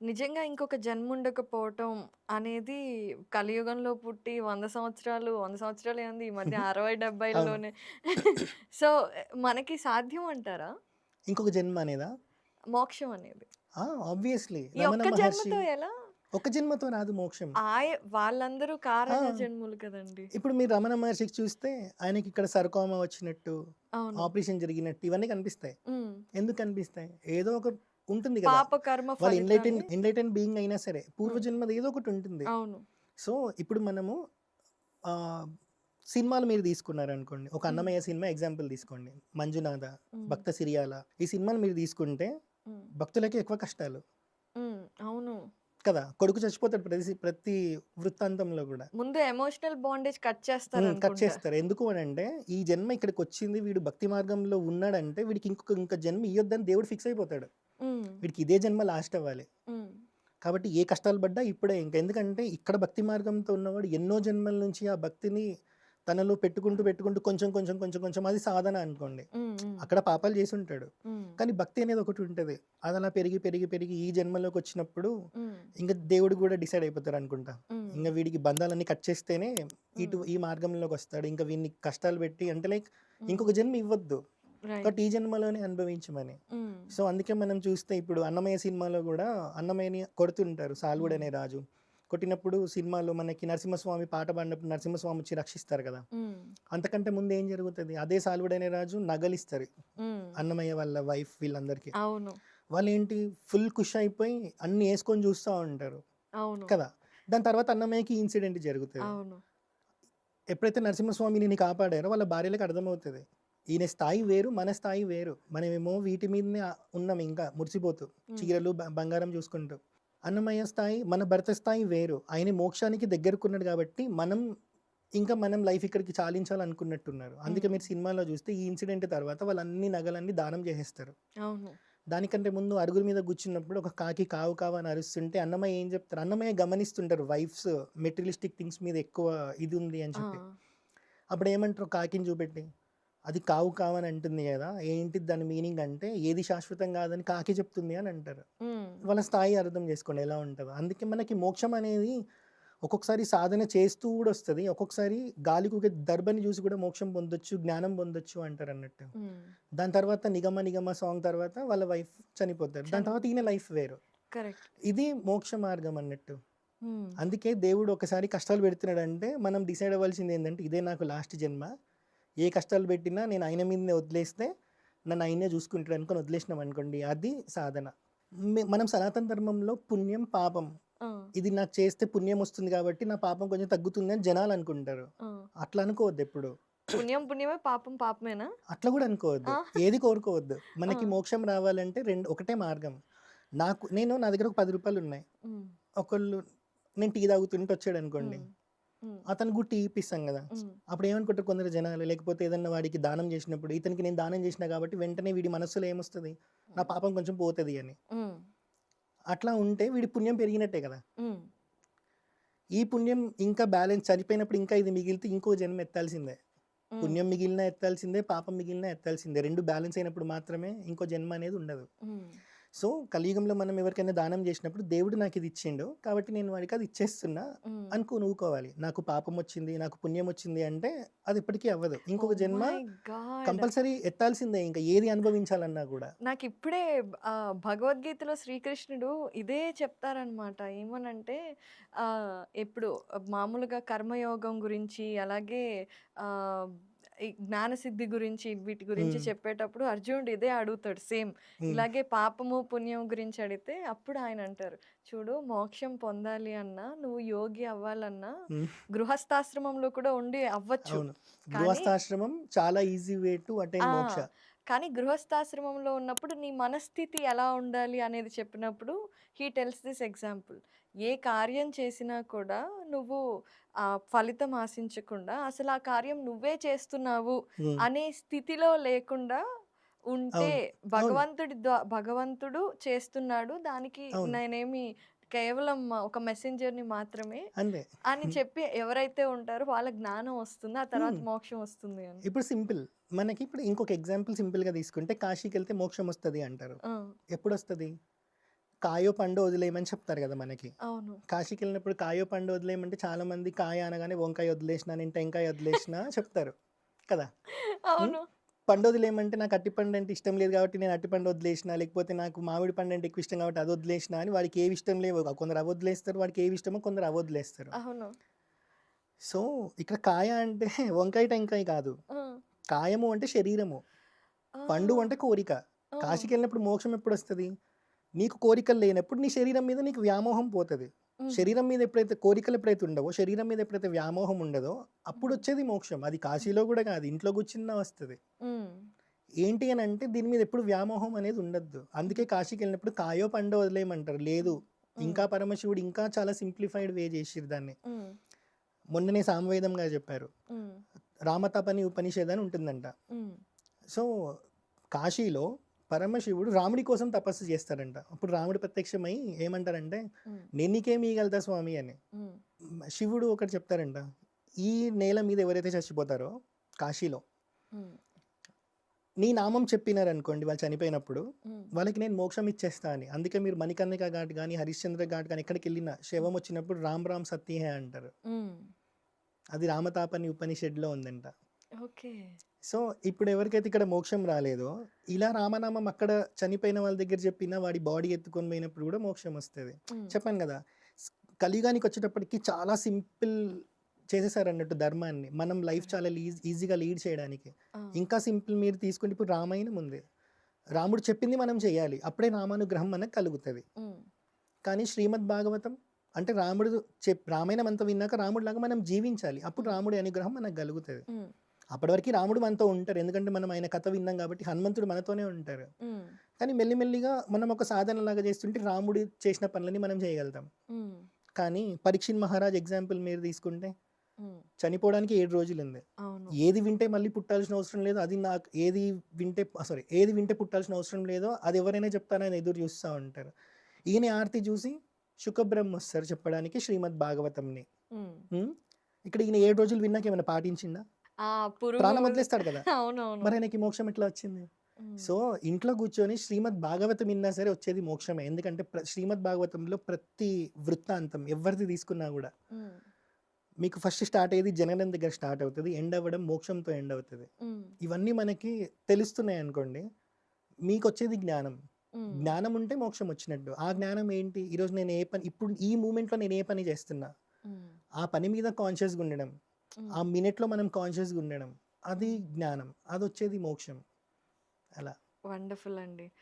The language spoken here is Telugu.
నిజంగా ఇంకొక జన్మ ఉండకపోవటం అనేది కలియుగంలో పుట్టి 100 సంవత్సరాలు 100 సంవత్సరాలు ఏంది ఈ మధ్య 60, అవును. 70లోనే సో, మనకి సాధ్యం అంటారా? ఇంకొక జన్మ అనేదా? మోక్షం అనేది. ఆబ్వియస్‌లీ. ఈ రమణ ఒక్క మహర్షి జన్మతో ఎలా? ఒక జన్మతో రాదు మోక్షం. ఆయ వాళ్ళందరూ ఆ! కారణ జన్ములు కదండీ! ఇప్పుడు మీరు రమణ మహర్షికి చూస్తే ఆయనకి ఇక్కడ సర్కోమా వచ్చినట్టు, అవును. ఆపరేషన్ జరిగినట్టు ఇవన్నీ కనిపిస్తాయి. ఎందుకు కనిపిస్తాయి? ఏదో ఒక ఉంటుంది కదా! పాప కర్మ వాళ్ళు ఎన్‌లైటెన్ బీయింగ్ అయినా సరే. పూర్వజన్మది ఏదో ఒకటి ఉంటుంది. అవును. సో, ఇప్పుడు మనము సినిమాలు మీరు తీసుకున్నారనుకోండి. ఒక. అన్నమయ్య సినిమా ఎగ్జాంపుల్ తీసుకోండి. 'మంజునాథ'. 'భక్త సిరియాల' ఈ సినిమాలు మీరు తీసుకుంటే. భక్తులకి ఎక్కువ కష్టాలు. అవును. కదా! కొడుకు చచ్చిపోతాడు ప్రతి ప్రతి వృత్తాంతంలో గూడా. ముందు emotional bondage cut hmm. Cut. చేస్తారు. ఎందుకు అనంటే ఈ జన్మ ఇక్కడికొచ్చింది వీడు భక్తి మార్గంలో ఉన్నాడంటే వీడికి ఇంకొక ఇంక జన్మ ఇయ్యొద్దని దేవుడు ఫిక్స్ అయిపోతాడు. వీడికి ఇదే జన్మ లాస్ట్ అవ్వాలి. కాబట్టి ఏ కష్టాలు పడ్డా ఇప్పుడే ఇంక. ఎందుకంటే ఇక్కడ భక్తి మార్గంతో ఉన్నవాడు ఎన్నో జన్మల నుంచి ఆ భక్తిని తనలో పెట్టుకుంటూ, పెట్టుకుంటూ కొంచెం, కొంచెం, కొంచెం, కొంచెం అది సాధన అనుకోండి. అక్కడ పాపాలు చేసుంటాడు. హ్మ్. కానీ భక్తి అనేది ఒకటి ఉంటది. అది అలా పెరిగి, పెరిగి, పెరిగి ఈ జన్మలోకొచ్చినప్పుడు హ్మ్. ఇంక దేవుడు గూడా డిసైడ్ అయిపోతారనుకుంటా. హ్మ్. ఇంగ వీడికి బంధాలన్నీ కట్ చేస్తేనే ఇటు. ఈ మార్గంలోకొస్తాడు. ఇంక వీడిని కష్టాలు పెట్టి అంటే లైక్. ఇంకొక జన్మ ఇవ్వద్దు. కాబట్టి ఈ జన్మలోనే అనుభవించమని. హ్మ్. సో, అందుకే మనం చూస్తే ఇప్పుడు 'అన్నమయ్య' సినిమాలో గూడా అన్నమయ్యని కొడుతుంటారు సాల్వుడు హ్మ్. అనే రాజు. కొట్టినప్పుడు సినిమాలో మనకి నరసింహస్వామి పాట పాడినప్పుడు నరసింహస్వామి వచ్చి రక్షిస్తారు కదా! హ్మ్. అంతకంటే ముందు ఏం జరుగుతది? అదే సాల్వుడు అనే రాజు నగలిస్తారు. అన్నమయ్య వాళ్ళ వైఫ్ వీళ్ళందరికీ. అవును. వాళ్ళేంటి ఫుల్ ఖుష్ అయిపోయి అన్నీ యేసుకొని చూస్తా ఉంటారు. కదా! దాని తర్వాత అన్నమయ్యకి ఇన్సిడెంట్ జరుగుతది. ఎప్పుడైతే నరసింహస్వామి ఈయన్ని కాపాడారో వాళ్ళ భార్యలకి అర్థమవుతది. ఈయన స్థాయి వేరు, మన స్థాయి వేరు. మనమేమో వీటి మీదనే ఉన్నాం ఇంకా మురిసిపోతూ. చీరలు, బంగారం చూసుకుంటూ. అన్నమయ్య స్థాయి, మన భర్త స్థాయి వేరు. ఆయన మోక్షానికి దగ్గరకున్నాడు కాబట్టి మనం ఇంకా మనం లైఫ్ ఇక్కడికి చాలించాలనుకున్నట్టున్నారు. అందుకే. మీరు సినిమాలో చూస్తే ఈ ఇన్సిడెంట్ తర్వాత వాళ్ళ అన్ని నగలన్నీ దానం చేసేస్తారు. దానికంటే ముందు అరుగుల మీద కూర్చున్నప్పుడు ఒక కాకి కావు కావు అని అరుస్తుంటే అన్నమయ్య ఏం చెప్తారు? అన్నమయ్య గమనిస్తుంటారు వైఫ్స్ మెటీరియలిస్టిక్ థింగ్స్ మీద ఎక్కువ ఇది ఉంది అని! చెప్పి. అప్పుడు ఏమంటారు కాకిని చూపెట్టి? అది కావు కావు అని అంటుంది గదా! ఏంటి దాని మీనింగ్ అంటే ఏది శాశ్వతం కాదని కాకి చెప్తుంది అని అంటారు. వాళ్ళ స్థాయి అర్థం చేసుకోండి ఎలా ఉంటదో. అందుకే మనకి మోక్షం అనేది ఒక్కొక్కసారి సాధన చేస్తూ కూడా వస్తది. ఒక్కొక్కసారి గాలి కూగే దర్భని చూసి కూడా మోక్షం పొందొచ్చు, జ్ఞానం పొందొచ్చు అంటారన్నట్టు. హ్మ్. దాని తర్వాత 'నిగమ నిగమ' సాంగ్ తర్వాత వాళ్ళ వైఫ్ చనిపోతారు. దాని తర్వాత ఈయన లైఫ్ వేరు. ఇది మోక్ష మార్గం అన్నట్టు. అందుకే దేవుడు ఒకసారి కష్టాలు పెడుతున్నాడంటే మనం డిసైడ్ అవ్వాల్సింది ఏందంటే ఇదే నాకు లాస్ట్ జన్మ. ఏ కష్టాలు పెట్టినా నేను ఆయన మీదనే వదిలేస్తే నన్ను ఆయనే చూసుకుంటాడు అనుకోని వదిలేసినాం అనుకోండి అది సాధన. మనం సనాతన ధర్మంలో పుణ్యం, పాపం! ఇది నాకు చేస్తే పుణ్యం వస్తుంది కాబట్టి నా పాపం కొంచెం తగ్గుతుంది అని జనాలు అనుకుంటారు. అట్లా అనుకోవద్దు ఎప్పుడు. పుణ్యం పుణ్యమే, పాపం పాపమేనా? అట్లా కూడా అనుకోవద్దు. ఏది కోరుకోవద్దు. మనకి మోక్షం రావాలంటే రెండు ఒకటే మార్గం. నాకు నేను నా దగ్గర ఒక రూ. 10 ఉన్నాయి. ఒకళ్ళు నేను టీ తాగుతుంటే వచ్చాడనుకోండి. హ్మ్. హ్మ్. అతనికి కూడా టీ ఇప్పిస్తాం! హ్మ్. అప్పుడు ఏమనుకుంటారు కొందరు జనాలు లేకపోతే ఏదన్నా వాడికి దానం చేసినప్పుడు ఇతనికి నేను దానం చేసినా కాబట్టి వెంటనే వీడి మనస్సులో ఏమొస్తది? నా. పాపం కొంచెం పోతది అని. అట్లా ఉంటే వీడి పుణ్యం పెరిగినట్టే కదా! ఈ పుణ్యం ఇంకా బ్యాలెన్స్ చనిపోయినప్పుడు ఇంకా ఇది మిగిలితే ఇంకో జన్మ ఎత్తాల్సిందే. పుణ్యం మిగిలినా ఎత్తాల్సిందే, పాపం మిగిలినా ఎత్తాల్సిందే. 2 బ్యాలెన్స్ అయినప్పుడు మాత్రమే ఇంకో జన్మ అనేది ఉండదు. సో, కలియుగంలో మనం ఎవరికైనా దానం చేసినప్పుడు దేవుడు నాకిది ఇచ్చిండు. కాబట్టి నేను వాడికి అది ఇచ్చేస్తున్నా హ్మ్. అనుకోని ఊకోవాలి. నాకు పాపం వచ్చింది, నాకు పుణ్యం వచ్చింది అంటే అది ఎప్పటికీ అవ్వదు. ఇంకొక ఓహ్ జన్మ! కంపల్సరీ ఎత్తాల్సిందే ఇంకా ఏది అనుభవించాలన్నా గూడా. నాకిప్పుడే ఆహ్, భగవద్గీతలో శ్రీకృష్ణుడు ఇదే చెప్తారనమాట. ఏమనంటే ఇప్పుడు మామూలుగా కర్మయోగం గురించి అలాగే ఈ జ్ఞానసిద్ధి గురించి వీటి గురించి. చెప్పేటప్పుడు అర్జునుడు ఇదే అడుగుతాడు సేమ్. ఇలాగే పాపము, పుణ్యం గురించి అడిగితే అప్పుడు ఆయన అంటారు. చూడు మోక్షం పొందాలి అన్నా, నువ్వు యోగి అవ్వాలన్నా. గృహస్థాశ్రమంలో కూడా ఉండి అవ్వచ్చు. గృహస్థాశ్రమం చాలా ఈజీ వే టు! అటైన్ మోక్ష. కానీ గృహస్థాశ్రమంలో ఉన్నప్పుడు నీ మనస్థితి ఎలా ఉండాలి అనేది చెప్పినప్పుడు హి టెల్స్ దిస్ ఎగ్జాంపుల్. ఏ కార్యం చేసినా కూడా నువ్వు ఆహ్, ఫలితం ఆశించకుండా అసలు ఆ కార్యం నువ్వే చేస్తున్నావు. అనే స్థితిలో లేకుండా ఉంటే. భగవంతుడి ద్వా భగవంతుడు చేస్తున్నాడు. దానికి. నేనేమి కేవలం ఒక మెసెంజర్‌ని మాత్రమే. అని చెప్పి ఎవరైతే ఉంటారో వాళ్ళ జ్ఞానం వస్తుంది. ఆ తర్వాత. మోక్షం వస్తుంది అని. ఇప్పుడు సింపుల్. మనకి ఇప్పుడు ఇంకొక ఎగ్జాంపుల్ సింపుల్‌గా తీసుకుంటే కాశీకెళ్తే మోక్షం వస్తది అంటారు. ఆ! ఎప్పుడొస్తది? కాయో పండు వదిలేయమని చెప్తారు కదా మనకి. అవును. కాశీకి వెళ్ళినప్పుడు కాయో పండు వదిలేయమంటే చాలా మంది కాయ అనగానే వంకాయ వదిలేసిన నేను టెంకాయ వదిలేసిన చెప్తారు. కదా? అవును. పండు వదిలేయమంటే నాకు అట్టి పండు అంటే ఇష్టం లేదు కాబట్టి నేను అట్టి పండు వదిలేసిన లేకపోతే నాకు మామిడి పండు అంటే ఎక్కువ ఇష్టం కాబట్టి అది వదిలేసిన అని వాడికి ఏవి ఇష్టం లేవు. కొందరు అవి వదిలేస్తారు వాడికి ఏవి ఇష్టమో కొందరు అవి వదిలేస్తారు. అవును. సో ఇక్కడ కాయ అంటే వంకాయ టెంకాయ కాదు. కాయము అంటే శరీరము. పండు అంటే కోరిక. కాశీకి వెళ్ళినప్పుడు మోక్షం ఎప్పుడు వస్తుంది నీకు కోరికలు లేనప్పుడు నీ శరీరం మీద నీకు వ్యామోహం పోతుంది. శరీరం మీద ఎప్పుడైతే కోరికలు ఎప్పుడైతే ఉండవో శరీరం మీద ఎప్పుడైతే వ్యామోహం ఉండదో అప్పుడు వచ్చేది మోక్షం. అది కాశీలో కూడా కాదు ఇంట్లో కూర్చున్నా వస్తుంది. ఏంటి అని అంటే దీని మీద ఎప్పుడు వ్యామోహం అనేది ఉండద్దు. అందుకే కాశీకి వెళ్ళినప్పుడు కాయో పండో వదిలేయమంటారు. లేదు. ఇంకా పరమశివుడు ఇంకా చాలా సింప్లిఫైడ్ వే చేసిరు దాన్ని. మొన్ననే సామవేదంగా చెప్పారు. రామతపని ఉపనిషేద్ అని ఉంటుందంట. సో కాశీలో పరమశివుడు రాముడి కోసం తపస్సు చేస్తాడంట. అప్పుడు రాముడు ప్రత్యక్షమై ఏమంటారంటే ఉమ్, నేను నీకేం ఇయ్యగలుగుతా స్వామి? అని. శివుడు ఒకటి చెప్తారంట ఈ నేల మీద ఎవరైతే చచ్చిపోతారో కాశీలో నీ నామం చెప్పినారనుకోండి వాళ్ళు చనిపోయినప్పుడు వాళ్ళకి నేను మోక్షం ఇచ్చేస్తా అని. అందుకే మీరు మణికర్ణిక ఘాట్ కానీ హరిశ్చంద్ర ఘాట్ కానీ ఎక్కడికి వెళ్ళినా శవం వచ్చినప్పుడు రామ్ రామ్ సత్యహే అంటారు. అది రామతాపని ఉపనిషత్లో ఉందంట. ఓకే. సో ఇప్పుడు ఎవరికైతే ఇక్కడ మోక్షం రాలేదో ఇలా రామనామం అక్కడ చనిపోయిన వాళ్ళ దగ్గర చెప్పినా వాడి బాడీ ఎత్తుకొని పోయినప్పుడు కూడా మోక్షం వస్తుంది. చెప్పాను కదా కలియుగానికి వచ్చేటప్పటికి చాలా సింపుల్ చేసేసారు అన్నట్టు ధర్మాన్ని. మనం లైఫ్ చాలా ఈజీ ఈజీగా లీడ్ చేయడానికి. ఇంకా సింపుల్ మీరు తీసుకుంటే ఇప్పుడు రామాయణం ఉంది. రాముడు చెప్పింది మనం చేయాలి. అప్పుడే రామానుగ్రహం మనకు కలుగుతుంది. కానీ శ్రీమద్ భాగవతం అంటే రాముడు చెప్ రామాయణం అంతా విన్నాక రాముడు లాగా మనం జీవించాలి. అప్పుడు రాముడి అనుగ్రహం మనకు కలుగుతుంది. అప్పటి వరకు రాముడు మనతో ఉంటారు. ఎందుకంటే మనం ఆయన కథ విన్నాం కాబట్టి హనుమంతుడు మనతోనే ఉంటారు. కానీ మెల్లిమెల్లిగా మనం ఒక సాధన లాగా చేస్తుంటే రాముడు చేసిన పనులని మనం చేయగలుగుతాం. కానీ పరీక్షిత్ మహారాజ్ ఎగ్జాంపుల్ మీరు తీసుకుంటే చనిపోవడానికి ఏడు రోజులు ఉంది ఏది వింటే మళ్ళీ పుట్టాల్సిన అవసరం లేదు. అది నాకు ఏది వింటే సారీ ఏది వింటే పుట్టాల్సిన అవసరం లేదో అది ఎవరైనా చెప్తానని ఎదురు చూస్తూ ఉంటారు. ఈయన ఆర్తి చూసి శుకబ్రహ్మ వస్తారు చెప్పడానికి శ్రీమద్ భాగవతంని? ఇక్కడ ఈయన ఏడు రోజులు విన్నాక ఏమైనా పాటించిందా ప్రాణం వదిలేస్తాడు కదా. మరి ఆయనకి మోక్షం ఎట్లా వచ్చింది? సో ఇంట్లో కూర్చొని శ్రీమద్ భాగవతం విన్నా సరే వచ్చేది మోక్షమే. ఎందుకంటే శ్రీమద్ భాగవతంలో ప్రతి వృత్తాంతం ఎవరిది తీసుకున్నా కూడా మీకు ఫస్ట్ స్టార్ట్ అయ్యేది జననం దగ్గర స్టార్ట్ అవుతుంది. ఎండ్ అవ్వడం మోక్షంతో ఎండ్ అవుతుంది. ఇవన్నీ మనకి తెలుస్తున్నాయి అనుకోండి మీకు వచ్చేది జ్ఞానం. జ్ఞానం ఉంటే మోక్షం వచ్చినట్టు ఆ జ్ఞానం ఏంటి ఈరోజు నేను ఏ పని ఇప్పుడు ఈ మూమెంట్లో నేను ఏ పని చేస్తున్నా? ఆ పని మీద కాన్షియస్గా ఉండడం. ఆ మినిట్లో మనం కాన్షియస్గా ఉండడం అది జ్ఞానం. అది వచ్చేది మోక్షం. అలా. వండర్ఫుల్ అండి.